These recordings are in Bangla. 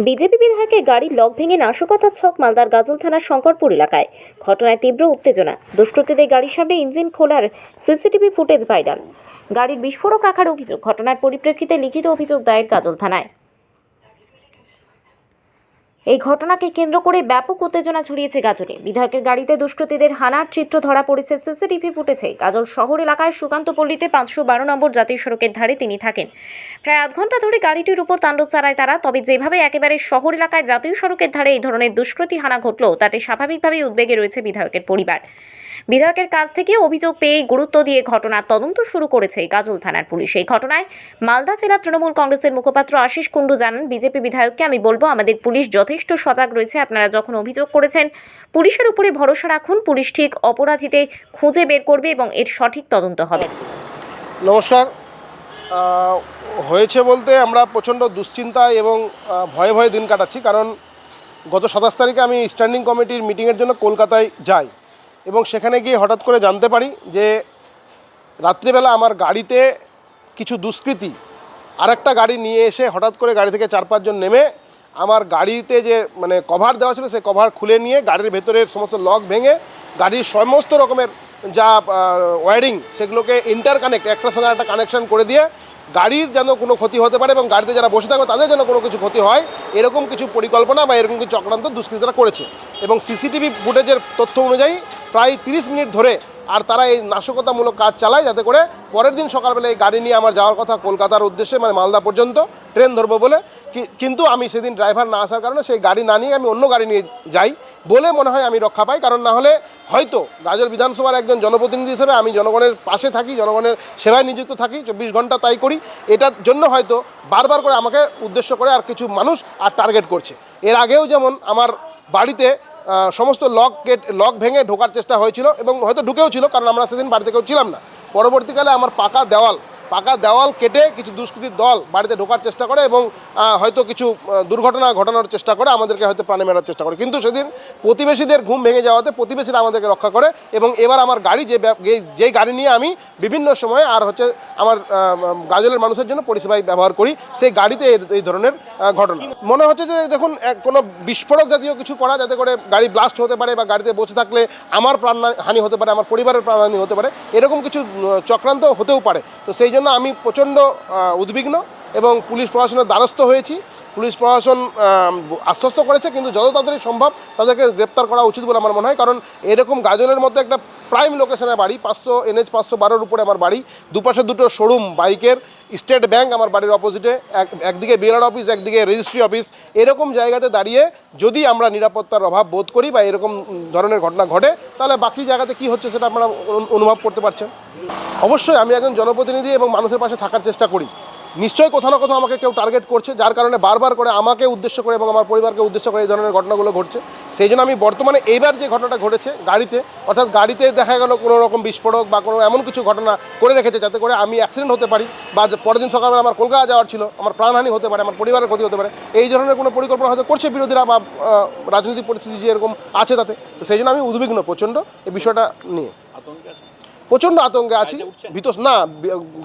বিজেপি বিধায়কের গাড়ির লক ভেঙে নাশকতার ছক মালদার গাজল থানার শঙ্করপুর এলাকায়। ঘটনায় তীব্র উত্তেজনা। দুষ্কৃতীদের গাড়ির সামনে ইঞ্জিন খোলার সিসিটিভি ফুটেজ ভাইরাল। গাড়ির বিস্ফোরক রাখার অভিযোগ। ঘটনার পরিপ্রেক্ষিতে লিখিত অভিযোগ দায়ের গাজল থানায়। এই ঘটনাকে কেন্দ্র করে ব্যাপক উত্তেজনা ছড়িয়েছে গাজলে। বিধায়কের গাড়িতে দুষ্কৃতীদের হানার চিত্র ধরা পড়েছে সিসিটিভি ফুটেছে গাজল শহর এলাকায় সুকান্ত পল্লীতে পাঁচশো বারো নম্বর জাতীয় সড়কের ধারে তিনি থাকেন। প্রায় আধ ঘণ্টা ধরে গাড়িটির উপর তাণ্ডব চালায় তারা, তবে যেভাবে একেবারে শহর এলাকায় জাতীয় সড়কের ধারে এই ধরনের দুষ্কৃতী হানা ঘটলো, তাতে স্বাভাবিকভাবেই উদ্বেগে রয়েছে বিধায়কের পরিবার। বিধায়কের কাছ থেকে অভিযোগ পেয়ে গুরুত্ব দিয়ে ঘটনার তদন্ত শুরু করেছে গাজল থানার পুলিশ। এই ঘটনায় মালদা জেলা তৃণমূল কংগ্রেসের মুখপাত্র আশিস কুণ্ডু জানান, বিজেপি বিধায়ককে আমি বলব, আমাদের পুলিশ যথেষ্ট সজাগ রয়েছে। আপনারা যখন অভিযোগ করেছেন, পুলিশের উপরে ভরসা রাখুন। পুলিশ ঠিক অপরাধীতে খুঁজে বের করবে এবং এর সঠিক তদন্ত হবে। নমস্কার। হয়েছে বলতে আমরা প্রচণ্ড দুশ্চিন্তায় এবং ভয়ে ভয়ে দিন কাটাচ্ছি। কারণ গত সাতাশ তারিখে আমি স্ট্যান্ডিং কমিটির মিটিংয়ের জন্য কলকাতায় যাই এবং সেখানে গিয়ে হঠাৎ করে জানতে পারি যে, রাত্রিবেলা আমার গাড়িতে কিছু দুষ্কৃতী আরেকটা গাড়ি নিয়ে এসে হঠাৎ করে গাড়ি থেকে চার পাঁচজন নেমে আমার গাড়িতে যে মানে কভার দেওয়া ছিল, সেই কভার খুলে নিয়ে গাড়ির ভেতরের সমস্ত লক ভেঙে গাড়ির সমস্ত রকমের যা ওয়ারিং সেগুলোকে ইন্টার কানেক্ট একটার সঙ্গে একটা কানেকশন করে দিয়ে গাড়ির যেন কোনো ক্ষতি হতে পারে এবং গাড়িতে যারা বসে থাকবে তাদের যেন কোনো কিছু ক্ষতি হয়, এরকম কিছু পরিকল্পনা বা এরকম কিছু চক্রান্ত দুষ্কৃতীরা করেছে। এবং সিসিটিভি ফুটেজের তথ্য অনুযায়ী প্রায় তিরিশ মিনিট ধরে আর তারা এই নাশকতামূলক কাজ চালায় যাতে করে পরের দিন সকালবেলা এই গাড়ি নিয়ে আমার যাওয়ার কথা কলকাতার উদ্দেশ্যে মানে মালদা পর্যন্ত ট্রেন ধরবো বলে। কিন্তু আমি সেদিন ড্রাইভার না আসার কারণে সেই গাড়ি না নিয়ে আমি অন্য গাড়ি নিয়ে যাই বলে মনে হয় আমি রক্ষা পাই। কারণ না হলে হয়তো গাজল বিধানসভার একজন জনপ্রতিনিধি হিসেবে আমি জনগণের পাশে থাকি, জনগণের সেবায় নিযুক্ত থাকি, চব্বিশ ঘণ্টা তাই করি। এটার জন্য হয়তো বারবার করে আমাকে উদ্দেশ্য করে আর কিছু মানুষ আর টার্গেট করছে। এর আগেও যেমন আমার বাড়িতে সমস্ত লক গেট, লক ভেঙে ঢোকার চেষ্টা হয়েছিল এবং হয়তো ঢুকেও ছিল, কারণ আমরা সেদিন বাড়িতে কেউ ছিলাম না। পরবর্তীকালে আমার পাকা দেওয়াল পাকা দেওয়াল কেটে কিছু দুষ্কৃতীর দল বাড়িতে ঢোকার চেষ্টা করে এবং হয়তো কিছু দুর্ঘটনা ঘটানোর চেষ্টা করে, আমাদেরকে হয়তো প্রাণে মেরার চেষ্টা করে। কিন্তু সেদিন প্রতিবেশীদের ঘুম ভেঙে যাওয়াতে প্রতিবেশীরা আমাদেরকে রক্ষা করে এবং এবার আমার গাড়ি যে যেই গাড়ি নিয়ে আমি বিভিন্ন সময়ে আর হচ্ছে আমার গাজলের মানুষের জন্য পরিষেবায় ব্যবহার করি, সেই গাড়িতে এই- ধরনের ঘটনা। মনে হচ্ছে যে দেখুন কোনো বিস্ফোরক জাতীয় কিছু করা যাতে করে গাড়ি ব্লাস্ট হতে পারে বা গাড়িতে বসে থাকলে আমার প্রাণ হানি হতে পারে, আমার পরিবারের প্রাণহানি হতে পারে, এরকম কিছু চক্রান্ত হতেও পারে। তো সেই জন্য আমি প্রচণ্ড উদ্বিগ্ন এবং পুলিশ প্রশাসনের দ্বারস্থ হয়েছি। পুলিশ প্রশাসন আশ্বস্ত করেছে, কিন্তু যত তাড়াতাড়ি সম্ভব তাদেরকে গ্রেপ্তার করা উচিত বলে আমার মনে হয়। কারণ এরকম গাজলের মধ্যে একটা প্রাইম লোকেশনে বাড়ি, পাঁচশো এনএচ পাঁচশো বারোর উপরে আমার বাড়ি। দুপাশে দুটো শোরুম বাইকের স্টেট ব্যাংক আমার বাড়ির অপোজিটে এক, একদিকে বিএলআর অফিস একদিকে রেজিস্ট্রি অফিস এরকম জায়গাতে দাঁড়িয়ে যদি আমরা নিরাপত্তার অভাব বোধ করি বা এরকম ধরনের ঘটনা ঘটে, তাহলে বাকি জায়গাতে কি হচ্ছে সেটা আপনারা অনু- অনুভব করতে পারছেন? অবশ্যই আমি একজন জনপ্রতিনিধি এবং মানুষের পাশে থাকার চেষ্টা করি। নিশ্চয়ই কোথাও না কোথাও আমাকে কেউ টার্গেট করছে, যার কারণে বারবার করে আমাকে উদ্দেশ্য করে এবং আমার পরিবারকে উদ্দেশ্য করে এই ধরনের ঘটনাগুলো ঘটছে। সেই জন্য আমি বর্তমানে এইবার যে ঘটনাটা ঘটেছে গাড়িতে, অর্থাৎ গাড়িতে দেখা গেল কোনো রকম বিস্ফোরক বা কোনো এমন কিছু ঘটনা করে রেখেছে যাতে করে আমি অ্যাক্সিডেন্ট হতে পারি বা পরের দিন সকালবেলা আমার কলকাতা যাওয়ার ছিল, আমার প্রাণহানি হতে পারে, আমার পরিবারের ক্ষতি হতে পারে, এই ধরনের কোনো পরিকল্পনা হয়তো করছে বিরোধীরা বা রাজনৈতিক পরিস্থিতি যে এরকম আছে তাতে। তো সেই জন্য আমি উদ্বিগ্ন প্রচণ্ড এই বিষয়টা নিয়ে। প্রচণ্ড আতঙ্কে আছি। ভীত না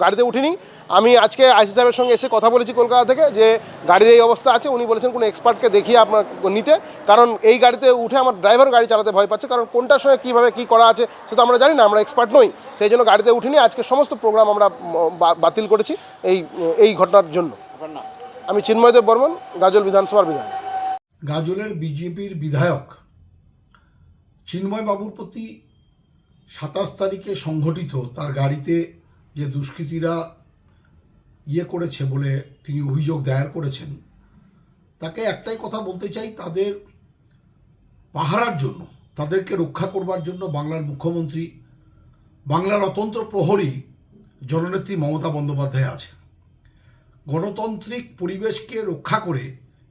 গাড়িতে উঠিনি। আমি আজকে আইসি সাহেবের সঙ্গে এসে কথা বলেছি কলকাতা থেকে যে গাড়ির এই অবস্থা আছে। উনি বলেছেন কোনো এক্সপার্টকে দেখিয়ে আপনার নিতে। কারণ এই গাড়িতে উঠে আমার ড্রাইভার গাড়ি চালাতে ভয় পাচ্ছে। কারণ কোনটার সঙ্গে কীভাবে কী করা আছে সেটা আমরা জানি না আমরা এক্সপার্ট নই। সেই জন্য গাড়িতে উঠিনি। আজকে সমস্ত প্রোগ্রাম আমরা বা- বাতিল করেছি এই এই ঘটনার জন্য। আমি চিন্ময়দেব বর্মন গাজল বিধানসভার বিধায়ক। গাজলের বিজেপির বিধায়ক চিন্ময় বাবুর প্রতি সাতাশ তারিখে সংঘটিত তার গাড়িতে যে দুষ্কৃতীরা ইয়ে করেছে বলে তিনি অভিযোগ দায়ের করেছেন, তাকে একটাই কথা বলতে চাই, তাদের পাহারার জন্য, তাদেরকে রক্ষা করবার জন্য বাংলার মুখ্যমন্ত্রী, বাংলার অতন্ত্র প্রহরী জননেত্রী মমতা বন্দ্যোপাধ্যায় আছে গণতান্ত্রিক পরিবেশকে রক্ষা করে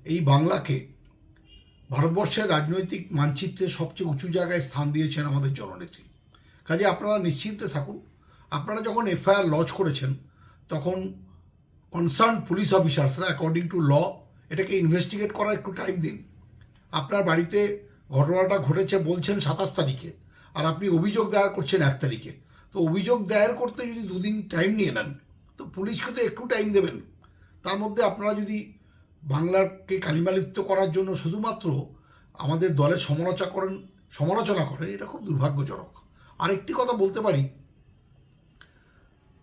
এই বাংলাকে ভারতবর্ষের রাজনৈতিক মানচিত্রে সবচেয়ে উঁচু জায়গায় স্থান দিয়েছেন আমাদের জননেত্রী। কাজে আপনারা নিশ্চিন্তে থাকুন। আপনারা যখন এফআইআর লজ করেছেন, তখন কনসার্ন পুলিশ অফিসার্সরা অ্যাকর্ডিং টু ল এটাকে ইনভেস্টিগেট করার একটু টাইম দিন। আপনার বাড়িতে ঘটনাটা ঘটেছে বলছেন সাতাশ তারিখে, আর আপনি অভিযোগ দায়ের করছেন এক তারিখে। তো অভিযোগ দায়ের করতে যদি দুদিন টাইম নিয়ে নেন, তো পুলিশকে তো একটু টাইম দেবেন। তার মধ্যে আপনারা যদি বাংলাকে কালিমালিপ্ত করার জন্য শুধুমাত্র আমাদের দলের সমালোচনা করেন সমালোচনা করেন, এটা খুব দুর্ভাগ্যজনক। আরেকটি কথা বলতে পারি।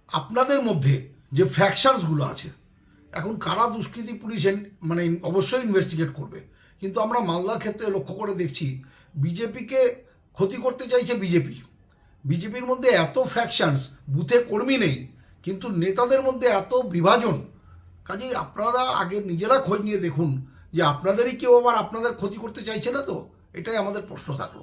আপনাদের মধ্যে যে ফ্র্যাকশনসগুলো আছে, এখন কারা দুষ্কৃতী পুলিশ মানে অবশ্যই ইনভেস্টিগেট করবে। কিন্তু আমরা মালদার ক্ষেত্রে লক্ষ্য করে দেখছি, বিজেপিকে ক্ষতি করতে চাইছে বিজেপি। বিজেপির মধ্যে এত ফ্র্যাকশনস বুথে কর্মী নেই, কিন্তু নেতাদের মধ্যে এত বিভাজন। কাজেই আপনারা আগে নিজেরা খোঁজ নিয়ে দেখুন যে আপনাদেরই কেউ আবার আপনাদের ক্ষতি করতে চাইছে না তো? এটাই আমাদের প্রশ্ন থাকল।